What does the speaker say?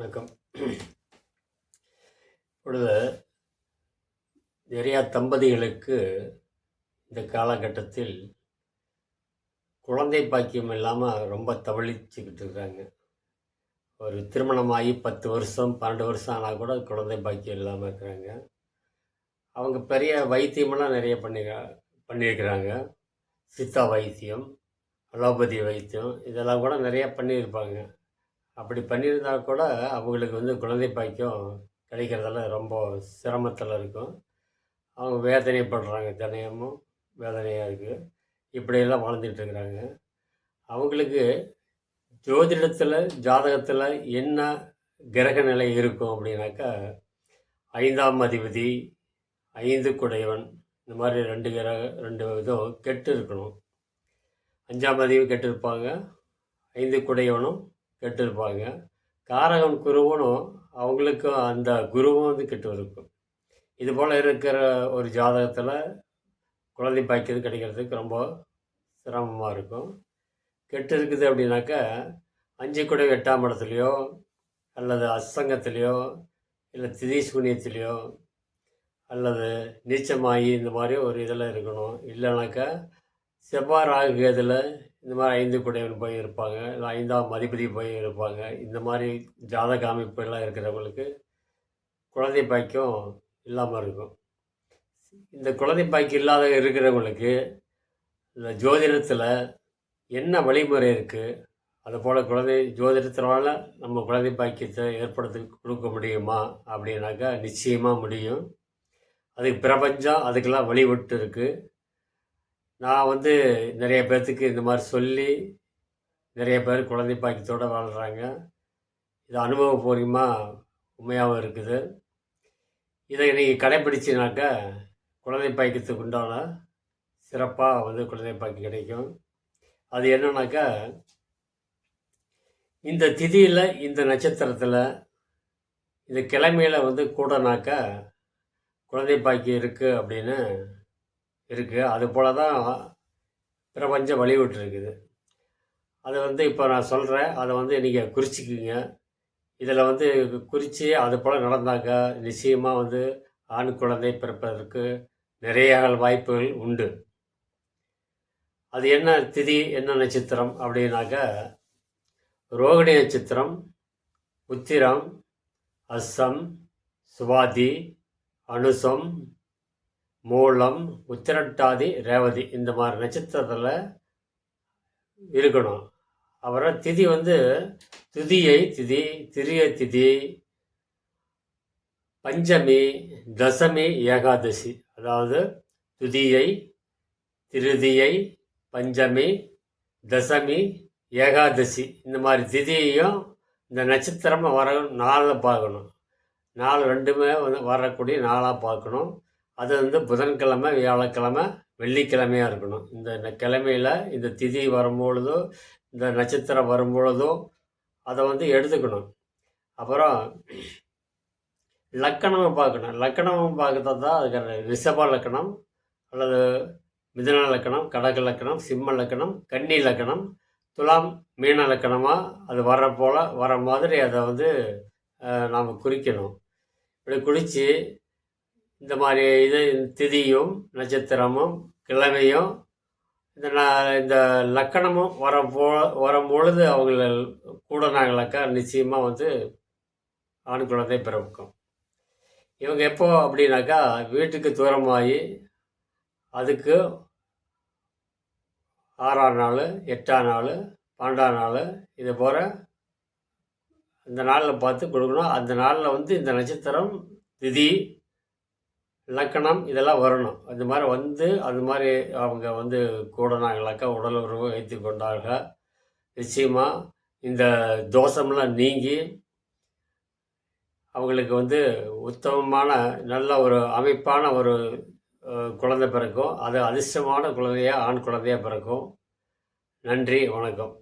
வணக்கம். இப்பொழுது நிறையா தம்பதிகளுக்கு இந்த காலகட்டத்தில் குழந்தை பாக்கியம் இல்லாமல் ரொம்ப தவழிச்சுக்கிட்டு இருக்காங்க. ஒரு திருமணமாகி பத்து வருஷம் பன்னெண்டு வருஷம் ஆனால் கூட குழந்தை பாக்கியம் இல்லாமல் இருக்கிறாங்க. அவங்க பெரிய வைத்தியமெல்லாம் நிறைய பண்ணி பண்ணியிருக்கிறாங்க. சித்தா வைத்தியம் அலோபதி வைத்தியம் இதெல்லாம் கூட நிறையா பண்ணியிருப்பாங்க. அப்படி பண்ணியிருந்தா கூட அவங்களுக்கு வந்து குழந்தை பாக்கியம் கிடைக்கிறதெல்லாம் ரொம்ப சிரமத்தில் இருக்கும். அவங்க வேதனைப்படுறாங்க தினமும் வேதனையாக இருக்குது இப்படியெல்லாம் வாழ்ந்துட்டு இருக்கிறாங்க. அவங்களுக்கு ஜோதிடத்தில் ஜாதகத்தில் என்ன கிரக நிலை இருக்கும் அப்படின்னாக்கா ஐந்தாம் அதிபதி ஐந்து குடையவன் இந்த மாதிரி ரெண்டு கிரக ரெண்டு இதுவும் கெட்டு இருக்கணும். அஞ்சாம் அதிபதி கெட்டு இருப்பாங்க ஐந்து குடையவனும் கெட்டிருப்பாங்க. காரகம் குருவனும் அவங்களுக்கும் அந்த குருவும் வந்து கெட்டு இருக்கும் இது போல் இருக்கிற ஒரு ஜாதகத்தில் குழந்தை பாய்க்கிறது கிடைக்கிறதுக்கு ரொம்ப சிரமமாக இருக்கும். கெட்டு இருக்குது அப்படின்னாக்கா அஞ்சு கூட எட்டாம் இடத்துலையோ அல்லது அசங்கத்துலேயோ இல்லை திதி சூனியத்துலேயோ அல்லது நீச்சமாகி இந்த மாதிரி ஒரு இதில் இருக்கணும். இல்லைனாக்கா செவ்வாய் ராகு இதில் இந்த மாதிரி ஐந்து குடைவன் போய் இருப்பாங்க இல்லை ஐந்தாம் அதிபதி போய் இருப்பாங்க. இந்த மாதிரி ஜாதக அமைப்புலாம் இருக்கிறவங்களுக்கு குழந்தை பாய்க்கும் இல்லாமல் இருக்கும். இந்த குழந்தை பாய்க்கு இல்லாத இருக்கிறவங்களுக்கு இந்த ஜோதிடத்தில் என்ன வழிமுறை இருக்குது அதுபோல் குழந்தை ஜோதிடத்தினால நம்ம குழந்தை பாக்கியத்தை ஏற்படுத்தி கொடுக்க முடியுமா? அப்படின்னாக்கா நிச்சயமாக முடியும். அதுக்கு பிரபஞ்சம் அதுக்கெல்லாம் வழிவிட்டு இருக்குது நான் வந்து நிறைய பேர்த்துக்கு இந்த மாதிரி சொல்லி நிறைய பேர் குழந்தை பாக்கியத்தோடு வாழ்கிறாங்க இது அனுபவபூர்வமாக உண்மையாகவும் இருக்குது. இதை நீங்கள் கடைப்பிடிச்சினாக்கா குழந்தை பாக்கியத்துக்கு உண்டான சிறப்பாக வந்து குழந்தை பாக்கியம் கிடைக்கும். அது என்னன்னாக்கா இந்த திதியில் இந்த நட்சத்திரத்தில் இந்த கிழமையில் வந்து கூடனாக்கா குழந்தை பாக்கியம் இருக்குது அப்படின்னு இருக்குது அது போல் தான் பிரபஞ்சம் வழிவிட்டுருக்குது அதை வந்து இப்போ நான் சொல்கிறேன் அதை வந்து நீங்கள் குறிச்சிக்குங்க. இதில் வந்து குறித்து அது போல் நடந்தாங்க நிச்சயமாக வந்து ஆண் குழந்தை பிறப்பதற்கு நிறைய வாய்ப்புகள் உண்டு. அது என்ன திதி என்ன நட்சத்திரம் அப்படின்னாக்கா ரோகிணி நட்சத்திரம் உத்திரம் அஸ்ஸம் சுவாதி அனுசம் மூலம் உத்திரட்டாதி ரேவதி இந்த மாதிரி நட்சத்திரத்தில் இருக்கணும். அப்புறம் திதி வந்து துதியை திதி திரிய திதி பஞ்சமி தசமி ஏகாதசி. அதாவது துதியை திருதியை பஞ்சமி தசமி ஏகாதசி. இந்த மாதிரி திதியையும் இந்த நட்சத்திரமாக வர நாளில் பார்க்கணும். நாலு ரெண்டுமே வந்து வரக்கூடிய நாளாக பார்க்கணும். அது வந்து புதன்கிழமை வியாழக்கிழமை வெள்ளிக்கிழமையாக இருக்கணும். இந்த கிழமையில் இந்த திதி வரும்பொழுதோ இந்த நட்சத்திரம் வரும்பொழுதோ அதை வந்து எடுத்துக்கணும். அப்புறம் லக்கணமும் பார்க்கணும். லக்கணமும் பார்க்கறது தான் அதுக்கு ரிஷப லக்கணம் அல்லது மிதன லக்கணம் கடக லக்கணம் சிம்ம லக்கணம் கன்னி லக்கணம் துலாம் மீன லக்கணமாக அது வர போல் வர மாதிரி அதை வந்து நாம் குறிக்கணும். இப்படி குறித்து இந்த மாதிரி இது திதியும் நட்சத்திரமும் கிழமையும் இந்த இந்த லக்கணமும் வர போ வரும் பொழுது அவங்கள கூடனாங்களாக்கா நிச்சயமாக வந்து ஆண் குழந்தை பிறக்கும். இவங்க எப்போ அப்படின்னாக்கா வீட்டுக்கு தூரமாகி அதுக்கு ஆறாம் நாள் எட்டாம் நாள் பன்னெண்டாம் நாள் இது போல் இந்த நாளில் பார்த்து கொடுக்கணும். அந்த நாளில் வந்து இந்த நட்சத்திரம் திதி லக்கணம் இதெல்லாம் வரணும். அது மாதிரி வந்து அது மாதிரி அவங்க வந்து கூடனாங்களாக்கா உடல் உறவு வைத்து கொண்டார்கள். நிச்சயமாக இந்த தோஷம்லாம் நீங்கி அவங்களுக்கு வந்து உத்தமமான நல்ல ஒரு அமைப்பான ஒரு குழந்தை பிறக்கும். அது அதிர்ஷ்டமான குழந்தையாக ஆண் குழந்தையாக பிறக்கும். நன்றி வணக்கம்.